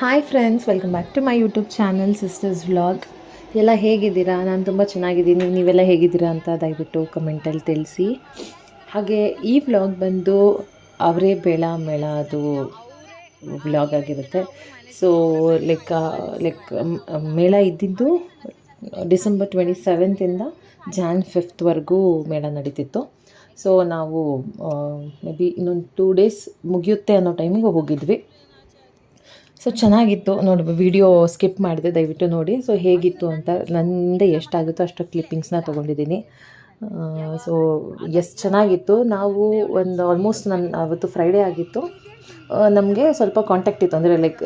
Hi friends welcome back to my YouTube channel sisters vlog ಎಲ್ಲ ಹೇಗಿದ್ದೀರಾ? ನಾನು ತುಂಬ ಚೆನ್ನಾಗಿದ್ದೀನಿ. ನೀವೆಲ್ಲ ಹೇಗಿದ್ದೀರಾ ಅಂತ ದಯವಿಟ್ಟು ಕಮೆಂಟಲ್ಲಿ ತಿಳಿಸಿ. ಹಾಗೆ ಈ ವ್ಲಾಗ್ ಬಂದು ಅವರೇ ಬೇಳ ಮೇಳ ಅದು ವ್ಲಾಗ್ ಆಗಿರುತ್ತೆ. ಸೊ ಲೈಕ್ ಲೈಕ್ ಮೇಳ ಇದ್ದಿದ್ದು ಡಿಸೆಂಬರ್ ಟ್ವೆಂಟಿ ಸೆವೆಂತಿಂದ ಜಾನ್ ಫಿಫ್ತ್ವರೆಗೂ ಮೇಳ ನಡೀತಿತ್ತು. ಸೊ ನಾವು ಮೇ ಬಿ ಇನ್ನೊಂದು ಟೂ ಡೇಸ್ ಮುಗಿಯುತ್ತೆ ಅನ್ನೋ ಟೈಮಿಗೆ ಹೋಗಿದ್ವಿ. ಸೊ ಚೆನ್ನಾಗಿತ್ತು. ನೋಡಿ ವಿಡಿಯೋ ಸ್ಕಿಪ್ ಮಾಡಿದೆ, ದಯವಿಟ್ಟು ನೋಡಿ. ಸೊ ಹೇಗಿತ್ತು ಅಂತ ನನ್ನಿಂದ ಎಷ್ಟಾಗುತ್ತೋ ಅಷ್ಟು ಕ್ಲಿಪ್ಪಿಂಗ್ಸ್ನ ತೊಗೊಂಡಿದ್ದೀನಿ. ಸೊ ಎಷ್ಟು ಚೆನ್ನಾಗಿತ್ತು. ನಾವು ಒಂದು ಆಲ್ಮೋಸ್ಟ್ ನನ್ನ ಅವತ್ತು ಫ್ರೈಡೇ ಆಗಿತ್ತು. ನಮಗೆ ಸ್ವಲ್ಪ ಕಾಂಟ್ಯಾಕ್ಟ್ ಇತ್ತು. ಅಂದರೆ ಲೈಕ್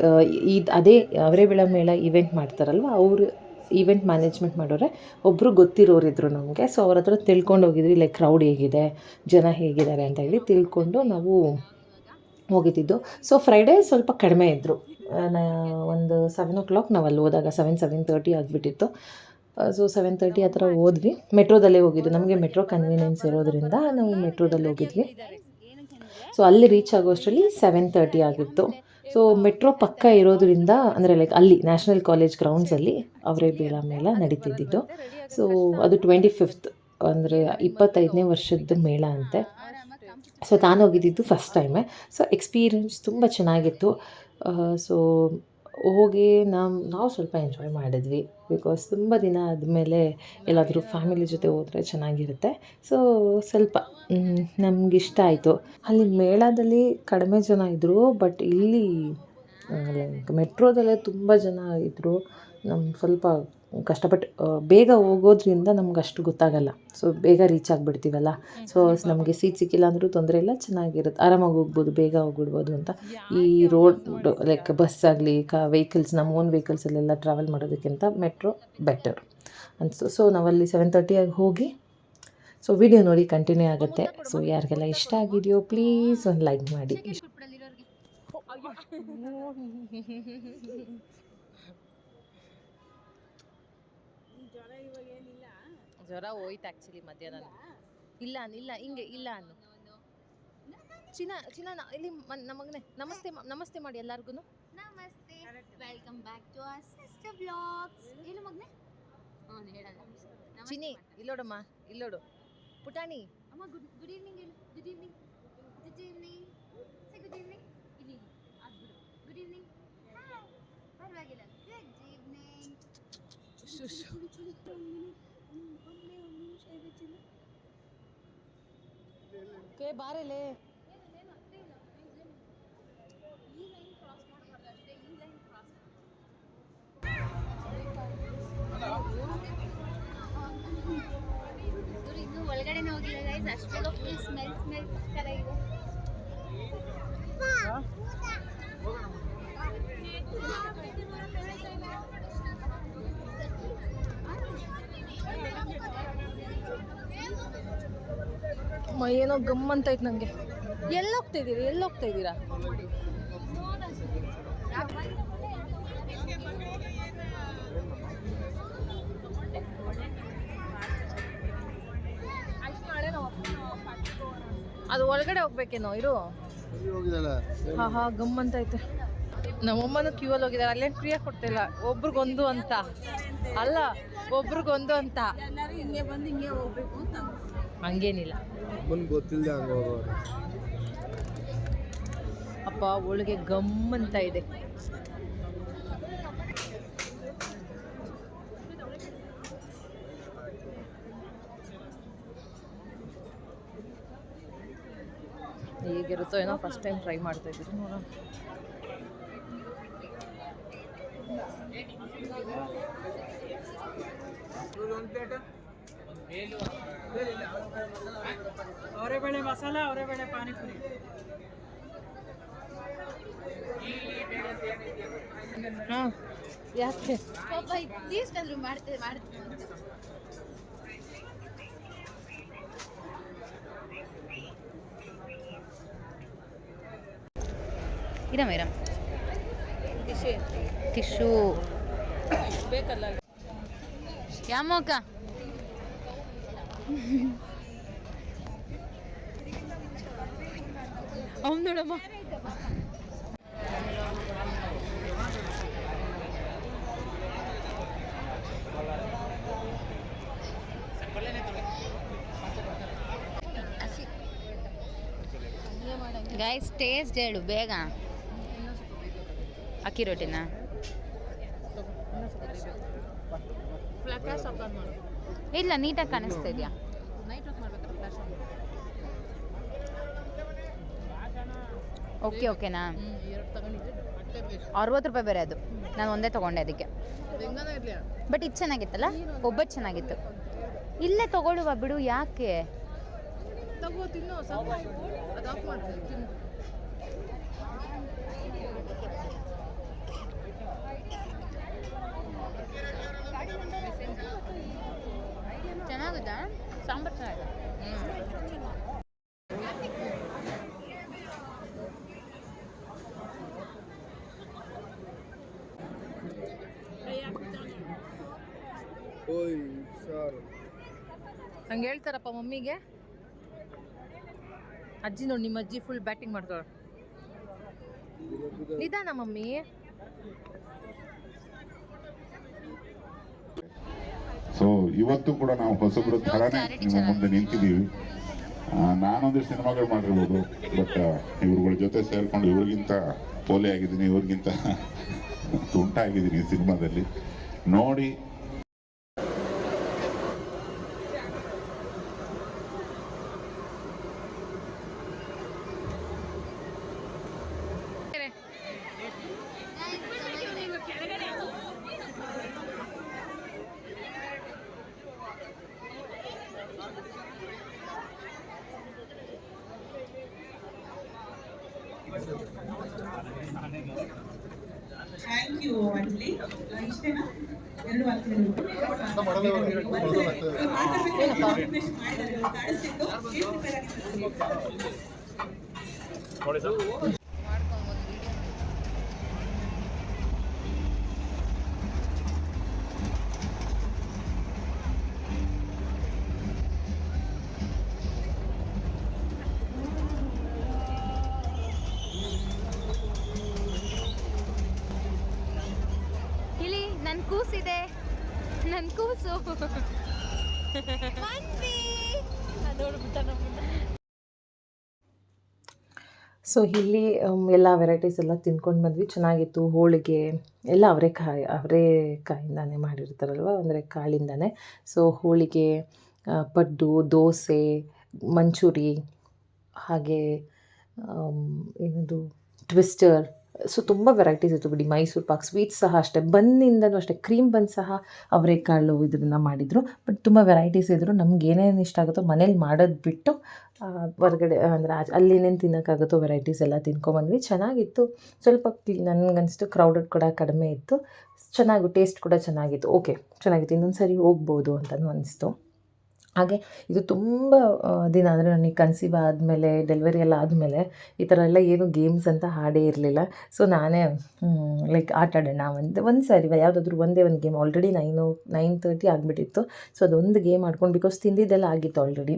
ಇದು ಅದೇ ಅವರೇ ಬೆಳ ಮೇಳ ಇವೆಂಟ್ ಮಾಡ್ತಾರಲ್ವ? ಅವರು ಈವೆಂಟ್ ಮ್ಯಾನೇಜ್ಮೆಂಟ್ ಮಾಡೋರೆ. ಒಬ್ಬರು ಗೊತ್ತಿರೋರಿದ್ರು ನಮಗೆ. ಸೊ ಅವ್ರ ಹತ್ರ ತಿಳ್ಕೊಂಡು ಹೋಗಿದ್ವಿ. ಲೈಕ್ ಕ್ರೌಡ್ ಹೇಗಿದೆ? ಜನ ಹೇಗಿದ್ದಾರೆ ಅಂತ ಹೇಳಿ ತಿಳ್ಕೊಂಡು ನಾವು ಹೋಗಿದ್ದಿದ್ದು ಸೊ ಫ್ರೈಡೇ ಸ್ವಲ್ಪ ಕಡಿಮೆ ಇದ್ದರು ಒಂದು ಸೆವೆನ್ ಓ ಕ್ಲಾಕ್ ನಾವು ಅಲ್ಲಿ ಹೋದಾಗ ಸೆವೆನ್ ಸೆವೆನ್ ತರ್ಟಿ ಆಗಿಬಿಟ್ಟಿತ್ತು. ಸೊ ಸೆವೆನ್ ತರ್ಟಿ ಆ ಥರ ಹೋದ್ವಿ. ಮೆಟ್ರೋದಲ್ಲೇ ಹೋಗಿದ್ದು. ನಮಗೆ ಮೆಟ್ರೋ ಕನ್ವೀನಿಯನ್ಸ್ ಇರೋದ್ರಿಂದ ನಾವು ಮೆಟ್ರೋದಲ್ಲಿ ಹೋಗಿದ್ವಿ. ಸೊ ಅಲ್ಲಿ ರೀಚ್ ಆಗೋಷ್ಟರಲ್ಲಿ ಸೆವೆನ್ ತರ್ಟಿ ಆಗಿತ್ತು. ಸೊ ಮೆಟ್ರೋ ಪಕ್ಕ ಇರೋದ್ರಿಂದ, ಅಂದರೆ ಲೈಕ್ ಅಲ್ಲಿ ನ್ಯಾಷನಲ್ ಕಾಲೇಜ್ ಗ್ರೌಂಡ್ಸಲ್ಲಿ ಅವರೇ ಬೇಳ ಮೇಳ ನಡೀತಿದ್ದಿದ್ದು. ಸೊ ಅದು ಟ್ವೆಂಟಿ ಫಿಫ್ತ್ ಅಂದರೆ ಇಪ್ಪತ್ತೈದನೇ ವರ್ಷದ ಮೇಳ ಅಂತೆ. ಸೊ ನಾನು ಹೋಗಿದ್ದಿದ್ದು ಫಸ್ಟ್ ಟೈಮೇ ಸೊ ಎಕ್ಸ್ಪೀರಿಯನ್ಸ್ ತುಂಬ ಚೆನ್ನಾಗಿತ್ತು. ಸೊ ಹೋಗಿ ನಮ್ಮ ನಾವು ಸ್ವಲ್ಪ ಎಂಜಾಯ್ ಮಾಡಿದ್ವಿ. ಬಿಕಾಸ್ ತುಂಬ ದಿನ ಆದಮೇಲೆ ಎಲ್ಲಾದರೂ ಫ್ಯಾಮಿಲಿ ಜೊತೆ ಹೋದರೆ ಚೆನ್ನಾಗಿರುತ್ತೆ. ಸೊ ಸ್ವಲ್ಪ ನಮಗಿಷ್ಟ ಆಯಿತು. ಅಲ್ಲಿ ಮೇಳದಲ್ಲಿ ಕಡಿಮೆ ಜನ ಇದ್ದರು ಬಟ್ ಇಲ್ಲಿ ಲೈಕ್ ಮೆಟ್ರೋದಲ್ಲೇ ತುಂಬ ಜನ ಇದ್ದರು ನಮ್ಮ ಸ್ವಲ್ಪ ಕಷ್ಟಪಟ್ಟು ಬೇಗ ಹೋಗೋದ್ರಿಂದ ನಮ್ಗೆ ಅಷ್ಟು ಗೊತ್ತಾಗಲ್ಲ. ಸೊ ಬೇಗ ರೀಚ್ ಆಗಿಬಿಡ್ತೀವಲ್ಲ? ಸೊ ನಮಗೆ ಸೀಟ್ ಸಿಕ್ಕಿಲ್ಲ ಅಂದರೂ ತೊಂದರೆ ಇಲ್ಲ ಚೆನ್ನಾಗಿರುತ್ತೆ. ಆರಾಮಾಗಿ ಹೋಗ್ಬೋದು ಬೇಗ ಹೋಗ್ಬಿಡ್ಬೋದು ಅಂತ. ಈ ರೋಡ್ ಲೈಕ್ ಬಸ್ ಆಗಲಿ ಕಾ ವೆಹಿಕಲ್ಸ್ ನಮ್ಮ ಓನ್ ವೆಹಿಕಲ್ಸಲ್ಲೆಲ್ಲ ಟ್ರಾವೆಲ್ ಮಾಡೋದಕ್ಕಿಂತ ಮೆಟ್ರೋ ಬೆಟರ್ ಅನಿಸ್ತು ಸೊ ನಾವಲ್ಲಿ ಸೆವೆನ್ ತರ್ಟಿಯಾಗಿ ಹೋಗಿ ಸೊ ವಿಡಿಯೋ ನೋಡಿ ಕಂಟಿನ್ಯೂ ಆಗುತ್ತೆ. ಸೊ ಯಾರಿಗೆಲ್ಲ ಇಷ್ಟ ಆಗಿದೆಯೋ ಪ್ಲೀಸ್ ಒಂದು ಲೈಕ್ ಮಾಡಿ. ಜ್ವರ ಹೋಯ್ತು ಆ್ಯಕ್ಚುಲಿ ಮಧ್ಯಾಹ್ನ ಇಲ್ಲ? ಇಲ್ಲ ಹಿಂಗೆ ಇಲ್ಲ ಅನ್ನು. ಚಿನ್ನ ಚಿನ್ನ ಇಲ್ಲಿ ನಮಗನೆ ನಮಸ್ತೆ ನಮಸ್ತೆ ಮಾಡಿ ಎಲ್ಲಾರ್ಗು ನಮಸ್ತೆ. Welcome back to our sister blogs ಏನು ಮಗನೇ? ಹಾಂ ಹೇಳಲ್ಲ ಚಿನ್ನಿ ಇಲ್ಲೋಡಮ್ಮ ಇಲ್ಲೋಡು ಪುಟಾಣಿ. ಅಮ್ಮ ಗುಡ್ ಗುಡ್ ಈವ್ನಿಂಗ್ ಹೇಳು. Good evening good evening say good evening ಇಲ್ಲಿ ಆಗ್ಬಿಡು ಗುಡ್ ಈವ್ನಿಂಗ್ ಪರವಾಗಿಲ್ಲ. ಗುಡ್ ಈವ್ನಿಂಗ್ ಕೇ ಬಾರಲೆ ಇವ್ರು ಇನ್ನೂ ಒಳಗಡೆನೇ ಹೋಗಿಲ್ಲ ಗೈಸ್ ಅಷ್ಟೆಲ್ಲ ಫುಲ್ ಸ್ಮೆಲ್ ಸ್ಮೆಲ್ ಸಕ್ಕತ್ತಾಗಿದೆ ಏನೋ ಗಮ್ ಅಂತ ಐತೆ ನನಗೆ ಎಲ್ಲಿ ಹೋಗ್ತಾ ಇದ್ದೀರಿ ಎಲ್ಲಿ ಹೋಗ್ತಾ ಇದ್ದೀರಾ ಅದು ಒಳಗಡೆ ಹೋಗ್ಬೇಕೇನೋ ಇರು. ಹಾ ಹಾ ಗಮ್ ಅಂತ ಐತೆ ನಮ್ಮಮ್ಮನೂ ಕ್ಯೂ ಅಲ್ಲಿ ಹೋಗಿದ್ದಾರೆ. ಅಲ್ಲೇನು ಫ್ರೀಯಾಗಿ ಕೊಡ್ತಿಲ್ಲ ಒಬ್ರಿಗೊಂದು ಅಂತ. ಅಲ್ಲ ಒಬ್ರಿಗೊಂದು ಅಂತ. ಹಂಗೇನಿಲ್ಲ. ಅಪ್ಪ ಒಳಗೆ ಗಮ್ ಅಂತ ಇದೆ. ಹೇಗಿರುತ್ತೋ ಏನೋ ಫಸ್ಟ್ ಟೈಮ್ ಟ್ರೈ ಮಾಡ್ತಾ ಇದ್ದೀನಿ ನೋಡೋಣ. ಅವರೇ ಬೇಳೆ ಮಸಾಲ ಅವರೇ ಬೇಳೆ ಪಾನಿಪುರಿ. ಹಾಂ ಯಾಕೆ? ಪಾಪ ಇಷ್ಟಂದ್ರು ಮಾಡ್ತೇವೆ ಮಾಡ್ತೀವಿ ಇರಮ್ಮ ಇರಮ್ಮ. ಟಿಶ್ಯೂ. ಯಾಮಕ್ಕ ಅವ್ನು ನೋಡಮ್ಮ. ಗೈಸ್ ಟೇಸ್ಟ್ ಹೇಳು ಬೇಗ. ಅಕ್ಕಿ ರೊಟ್ಟಿನ. ಇಲ್ಲ, ನೀಟಾಗಿ ಕಾಣಿಸ್ತಾ ಇದೆಯಾ? ಓಕೆ ಓಕೆನಾ ಅರವತ್ತು ರೂಪಾಯಿ ಬೇರೆ ಅದು. ನಾನು ಒಂದೇ ತೊಗೊಂಡೆ ಅದಕ್ಕೆ. ಬಟ್ ಇದು ಚೆನ್ನಾಗಿತ್ತಲ್ಲ? ಒಬ್ಬಟ್ಟು ಚೆನ್ನಾಗಿತ್ತು. ಇಲ್ಲೇ ತಗೊಳ್ಳುವ ಬಿಡು, ಯಾಕೆ? ಚೆನ್ನಾಗುತ್ತಾ ಸಾಂಬಾರು ಚೆನ್ನಾಗಿದೆ. ಹಂಗೆ ಹೇಳ್ತಾರಪ್ಪ ಮಮ್ಮಿಗೆ? ಅಜ್ಜಿ ನೋಡಿ ನಿಮ್ಮ ಅಜ್ಜಿ ಫುಲ್ ಬ್ಯಾಟಿಂಗ್ ಮಾಡ್ತಾಳೆ ನಿಧಾನ ಮಮ್ಮಿ. ಸೊ ಇವತ್ತು ಕೂಡ ನಾವು ಹೊಸಬ್ರ ಥರನೇ ನಿಮ್ಮ ಮುಂದೆ ನಿಂತಿದ್ದೀವಿ. ನಾನೊಂದು ಸಿನಿಮಾಗಳು ಮಾಡಿರ್ಬೋದು ಬಟ್ ಇವ್ರುಗಳ ಜೊತೆ ಸೇರ್ಕೊಂಡು ಇವ್ರಿಗಿಂತ ಪೋಲೆ ಆಗಿದ್ದೀನಿ ಇವ್ರಿಗಿಂತ ತುಂಟಾಗಿದ್ದೀನಿ ಈ ಸಿನಿಮಾದಲ್ಲಿ. ನೋಡಿ ಇಷ್ಟೇನಾ ಎರಡು ವಾಕ್ಯಗಳು ಇಲ್ಲಿ ಕೂಸಿದೆ. ನನ್ನ ಕೂಸು. ಸೊ ಇಲ್ಲಿ ಆಮ್, ಎಲ್ಲ ವೆರೈಟೀಸ್ ಎಲ್ಲ ತಿನ್ಕೊಂಡು ಬಂದ್ವಿ. ಚೆನ್ನಾಗಿತ್ತು ಹೋಳಿಗೆ. ಎಲ್ಲ ಅವರೇ ಕಾಯಿಂದಾನೆ ಮಾಡಿರ್ತಾರಲ್ವ? ಅಂದರೆ ಕಾಳಿಂದಾನೆ. ಸೊ ಹೋಳಿಗೆ ಪಡ್ಡು ದೋಸೆ ಮಂಚೂರಿ ಹಾಗೆ ಆಮ್, ಏನದು ಟ್ವಿಸ್ಟರ್ ಸೊ ತುಂಬ ವೆರೈಟೀಸ್ ಇತ್ತು ಬಿಡಿ. ಮೈಸೂರು ಪಾಕ್ ಸ್ವೀಟ್ಸ್ ಸಹ ಅಷ್ಟೇ. ಬನ್ನಿಂದನೂ ಅಷ್ಟೇ. ಕ್ರೀಮ್ ಬನ್ ಸಹ ಅವರೆಕಾಳು ಇದನ್ನು ಮಾಡಿದರು. ಬಟ್ ತುಂಬ ವೆರೈಟೀಸ್ ಇದ್ದರು ನಮ್ಗೆ ಏನೇನು ಇಷ್ಟ ಆಗುತ್ತೋ ಮನೇಲಿ ಮಾಡೋದು ಬಿಟ್ಟು ಹೊರಗಡೆ, ಅಂದರೆ ಅಲ್ಲಿ ಏನೇನು ತಿನ್ನೋಕ್ಕಾಗುತ್ತೋ ವೆರೈಟೀಸ್ ಎಲ್ಲ ತಿನ್ಕೊಂಬಂದ್ವಿ. ಚೆನ್ನಾಗಿತ್ತು. ಸ್ವಲ್ಪ ನನಗನ್ನಿಸ್ತು ಕ್ರೌಡೆಡ್ ಕೂಡ ಕಡಿಮೆ ಇತ್ತು. ಚೆನ್ನಾಗಿ ಟೇಸ್ಟ್ ಕೂಡ ಚೆನ್ನಾಗಿತ್ತು. ಓಕೆ ಚೆನ್ನಾಗಿತ್ತು. ಇನ್ನೊಂದು ಸರಿ ಹೋಗ್ಬೋದು ಅಂತಲೂ ಅನಿಸ್ತು. ಹಾಗೆ ಇದು ತುಂಬ ದಿನ ಅಂದರೆ ನನಗೆ ಕನ್ಸೀವ್ ಆದಮೇಲೆ ಡೆಲಿವರಿ ಎಲ್ಲ ಆದಮೇಲೆ ಈ ಥರ ಎಲ್ಲ ಏನು ಗೇಮ್ಸ್ ಅಂತ ಹಾಡೇ ಇರಲಿಲ್ಲ. ಸೊ ನಾನೇ ಲೈಕ್ ಆಟ ಆಡೋಣ ಒಂದು ಒಂದು ಸಾರಿ ಯಾವುದಾದ್ರೂ ಒಂದೇ ಒಂದು game already nine nine thirty ಆಗಿಬಿಟ್ಟಿತ್ತು. ಸೊ ಅದೊಂದು ಗೇಮ್ ಆಡ್ಕೊಂಡು ಬಿಕಾಸ್ ತಿಂದಿದ್ದೆಲ್ಲ ಆಗಿತ್ತು ಆಲ್ರೆಡಿ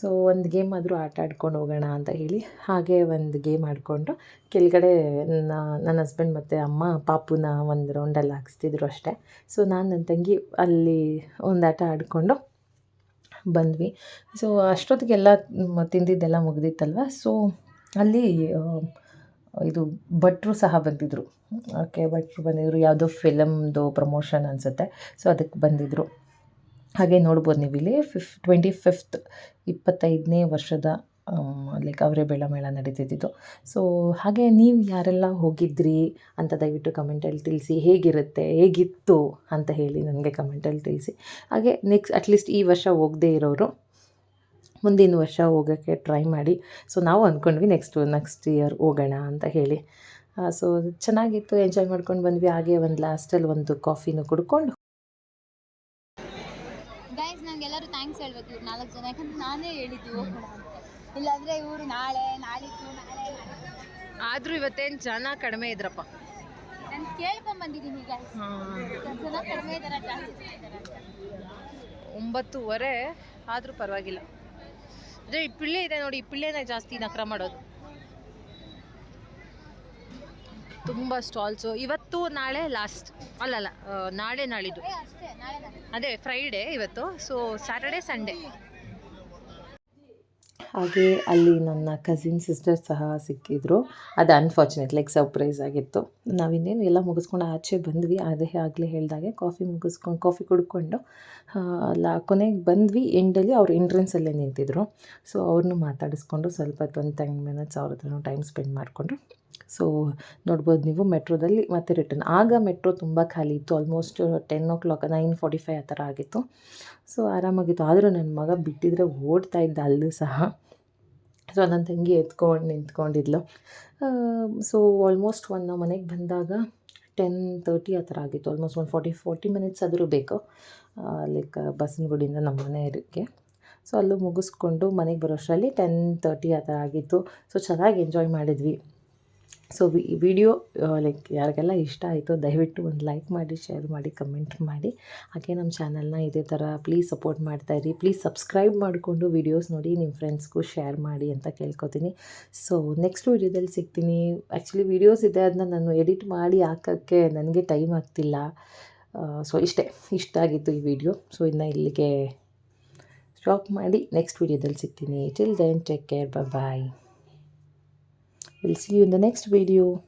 ಸೊ ಒಂದು ಗೇಮ್ ಆದರೂ ಆಟ ಆಡ್ಕೊಂಡು ಹೋಗೋಣ ಅಂತ ಹೇಳಿ ಹಾಗೆ ಒಂದು ಗೇಮ್ ಆಡಿಕೊಂಡು ಕೆಳಗಡೆ ನನ್ನ ನನ್ನ ಹಸ್ಬೆಂಡ್ ಮತ್ತು ಅಮ್ಮ, ಪಾಪುನ ಒಂದು ರೌಂಡಲ್ಲಿ ಹಾಕ್ಸ್ತಿದ್ರು ಅಷ್ಟೇ. ಸೊ ನಾನು ನನ್ನ ತಂಗಿ ಅಲ್ಲಿ ಒಂದು ಆಟ ಆಡಿಕೊಂಡು ಬಂದ್ವಿ. ಸೊ ಅಷ್ಟೊತ್ತಿಗೆಲ್ಲ ತಿಂದಿದ್ದೆಲ್ಲ ಮುಗಿದಿತ್ತಲ್ವ? ಸೊ ಅಲ್ಲಿ ಇದು ಭಟ್ರು ಸಹ ಬಂದಿದ್ದರು ಓಕೆ, ಭಟ್ರು ಬಂದಿದ್ದರು ಯಾವುದೋ ಫಿಲಮ್ದು ಪ್ರಮೋಷನ್ ಅನಿಸುತ್ತೆ. ಸೊ ಅದಕ್ಕೆ ಬಂದಿದ್ದರು ಹಾಗೆ ನೋಡ್ಬೋದು ನೀವು ಇಲ್ಲಿ ಫಿಫ್, ಟ್ವೆಂಟಿ ಫಿಫ್ತ್ ಇಪ್ಪತ್ತೈದನೇ ವರ್ಷದ ಲೈಕ್ ಅವರೇ ಬೆಳ ಮೇಳ ನಡೀತಿದ್ದಿತ್ತು ಸೊ ಹಾಗೆ ನೀವು ಯಾರೆಲ್ಲ ಹೋಗಿದ್ರಿ ಅಂತ ದಯವಿಟ್ಟು ಕಮೆಂಟಲ್ಲಿ ತಿಳಿಸಿ, ಹೇಗಿರುತ್ತೆ, ಹೇಗಿತ್ತು ಅಂತ ಹೇಳಿ ನನಗೆ ಕಮೆಂಟಲ್ಲಿ ತಿಳಿಸಿ. ಹಾಗೆ ನೆಕ್ಸ್ಟ್ ಅಟ್ಲೀಸ್ಟ್ ಈ ವರ್ಷ ಹೋಗದೇ ಇರೋರು, ಮುಂದಿನ ವರ್ಷ ಹೋಗೋಕ್ಕೆ ಟ್ರೈ ಮಾಡಿ. ಸೊ ನಾವು ಅಂದ್ಕೊಂಡ್ವಿ ನೆಕ್ಸ್ಟ್ ನೆಕ್ಸ್ಟ್ ಇಯರ್ ಹೋಗೋಣ ಅಂತ ಹೇಳಿ. ಸೊ ಚೆನ್ನಾಗಿತ್ತು ಎಂಜಾಯ್ ಮಾಡ್ಕೊಂಡು ಬಂದ್ವಿ. ಹಾಗೆ ಒಂದು ಲಾಸ್ಟಲ್ಲಿ ಒಂದು ಕಾಫಿನೂ ಕುಡ್ಕೊಂಡು. ಗೈಸ್ ನನಗೆಲ್ಲರೂ ಥ್ಯಾಂಕ್ಸ್ ಹೇಳ್ಬೇಕು ಇವ್ರು ನಾಲ್ಕು ಜನ. ಯಾಕಂದ್ರೆ ನಾನೇ ಹೇಳಿದ್ದು ಹೋಗೋಣ ಇಲ್ಲಾಂದರೆ ಇವರು ನಾಳೆ ನಾಳಿದ್ದು ನಾಳೆ ಆದ್ರೂ ಇವತ್ತೇನ್ ಜನ ಕಡಿಮೆ ಇದ್ರಪ್ಪ. ನಾನು ಕೇಳ್ಕೊಂಡ್ ಬಂದಿದ್ದೀನಿ ಈಗ ಜನ ಕಡಿಮೆ ಇದಾರ ಜಾಸ್ತಿ ಜನ ಇದಾರ ಅಂತ. ಒಂಬತ್ತುವರೆ ಆದ್ರೂ ಪರವಾಗಿಲ್ಲ. ಅದೇ ಈ ಪಿಳ್ಳೆ ಇದೆ ನೋಡಿ ಈ ಪಿಳ್ಳೆನ ಜಾಸ್ತಿ ನಕರ ಮಾಡೋದು. ತುಂಬ ಸ್ಟಾಲ್ಸು. ಇವತ್ತು ನಾಳೆ ಲಾಸ್ಟ್ ಅಲ್ಲಲ್ಲ ನಾಳೆ ನಾಳಿದ್ದು. ನಾಳೆ ನಾಳೆ ಅದೇ ಫ್ರೈಡೇ ಇವತ್ತು. ಸೊ ಸ್ಯಾಟರ್ಡೆ ಸಂಡೇ ಹಾಗೆ ಅಲ್ಲಿ ನನ್ನ ಕಸಿನ್ ಸಿಸ್ಟರ್ ಸಹ ಸಿಕ್ಕಿದ್ರು. ಅದು ಅನ್ಫಾರ್ಚುನೇಟ್ ಲೈಕ್ ಸರ್ಪ್ರೈಸ್ ಆಗಿತ್ತು. ನಾವಿನ್ನೇನು ಎಲ್ಲ ಮುಗಿಸ್ಕೊಂಡು ಆಚೆ ಬಂದ್ವಿ. ಅದೇ ಆಗಲೇ ಹೇಳಿದಾಗೆ ಕಾಫಿ ಮುಗಿಸ್ಕೊಂಡು ಕಾಫಿ ಕುಡ್ಕೊಂಡು ಅಲ್ಲ, ಕೊನೆಗೆ ಬಂದ್ವಿ. ಎಂಡಲ್ಲಿ ಅವ್ರು ಎಂಟ್ರೆನ್ಸಲ್ಲೇ ನಿಂತಿದ್ರು. ಸೊ ಅವ್ರನ್ನೂ ಮಾತಾಡಿಸ್ಕೊಂಡು ಸ್ವಲ್ಪ ಹೊತ್ತು ಒಂದು ಟೆನ್ ಮಿನಿಟ್ಸ್ ಅವ್ರ ಹತ್ರನೂ ಟೈಮ್ ಸ್ಪೆಂಡ್ ಮಾಡಿಕೊಂಡು ಸೊ ನೋಡ್ಬೋದು ನೀವು ಮೆಟ್ರೋದಲ್ಲಿ ಮತ್ತೆ ರಿಟರ್ನ್ ಆಗ ಮೆಟ್ರೋ ತುಂಬ ಖಾಲಿ ಇತ್ತು. Almost ten o'clock nine forty five ಆ ಥರ ಆಗಿತ್ತು. ಸೊ ಆರಾಮಾಗಿತ್ತು. ಆದರೂ ನನ್ನ ಮಗ ಬಿಟ್ಟಿದ್ರೆ ಓಡ್ತಾ ಇದ್ದ ಅಲ್ಲೂ ಸಹ. ಸೊ ನನ್ನ ತಂಗಿ ಎತ್ಕೊಂಡು ನಿಂತ್ಕೊಂಡಿದ್ಲು. ಸೊ ಆಲ್ಮೋಸ್ಟ್ ಒಂದು ನಾವು ಮನೆಗೆ ಬಂದಾಗ ಟೆನ್ ತರ್ಟಿ ಆ ಥರ ಆಗಿತ್ತು. ಆಲ್ಮೋಸ್ಟ್ ಒಂದು ಫಾರ್ಟಿ ಫೋರ್ಟಿ ಮಿನಿಟ್ಸ್ ಆದರೂ ಬೇಕು. ಲೈಕ್ ಬಸವನಗುಡಿಯಿಂದ ನಮ್ಮ ಮನೆಯವರಿಗೆ. ಸೊ ಅಲ್ಲೂ ಮುಗಿಸ್ಕೊಂಡು ಮನೆಗೆ ಬರೋಷ್ಟರಲ್ಲಿ ಟೆನ್ ತರ್ಟಿ ಆ ಥರ ಆಗಿತ್ತು. ಸೊ ಚೆನ್ನಾಗಿ ಎಂಜಾಯ್ ಮಾಡಿದ್ವಿ. ಸೊ ವಿಡಿಯೋ ಲೈಕ್ ಯಾರಿಗೆಲ್ಲ ಇಷ್ಟ ಆಯಿತು ದಯವಿಟ್ಟು ಒಂದು ಲೈಕ್ ಮಾಡಿ ಶೇರ್ ಮಾಡಿ ಕಮೆಂಟ್ ಮಾಡಿ. ಹಾಗೆ ನಮ್ಮ ಚಾನಲ್ನ ಇದೇ ಥರ ಪ್ಲೀಸ್ ಸಪೋರ್ಟ್ ಮಾಡ್ತಾಯಿರಿ ಪ್ಲೀಸ್ ಸಬ್ಸ್ಕ್ರೈಬ್ ಮಾಡಿಕೊಂಡು ವೀಡಿಯೋಸ್ ನೋಡಿ ನಿಮ್ಮ ಫ್ರೆಂಡ್ಸ್ಗೂ ಶೇರ್ ಮಾಡಿ ಅಂತ ಕೇಳ್ಕೊತೀನಿ. ಸೊ ನೆಕ್ಸ್ಟ್ ವಿಡಿಯೋದಲ್ಲಿ ಸಿಗ್ತೀನಿ. ಆ್ಯಕ್ಚುಲಿ ವಿಡಿಯೋಸ್ ಇದೆ ಅದನ್ನ ನಾನು ಎಡಿಟ್ ಮಾಡಿ ಹಾಕೋಕ್ಕೆ ನನಗೆ ಟೈಮ್ ಆಗ್ತಿಲ್ಲ. ಸೊ ಇಷ್ಟೇ, ಇಷ್ಟ ಆಗಿತ್ತು ಈ ವಿಡಿಯೋ ಸೊ ಇನ್ನು ಇಲ್ಲಿಗೆ ಸ್ಟಾಪ್ ಮಾಡಿ ನೆಕ್ಸ್ಟ್ ವಿಡಿಯೋದಲ್ಲಿ ಸಿಗ್ತೀನಿ. Till then take care bye We'll see you in the next video.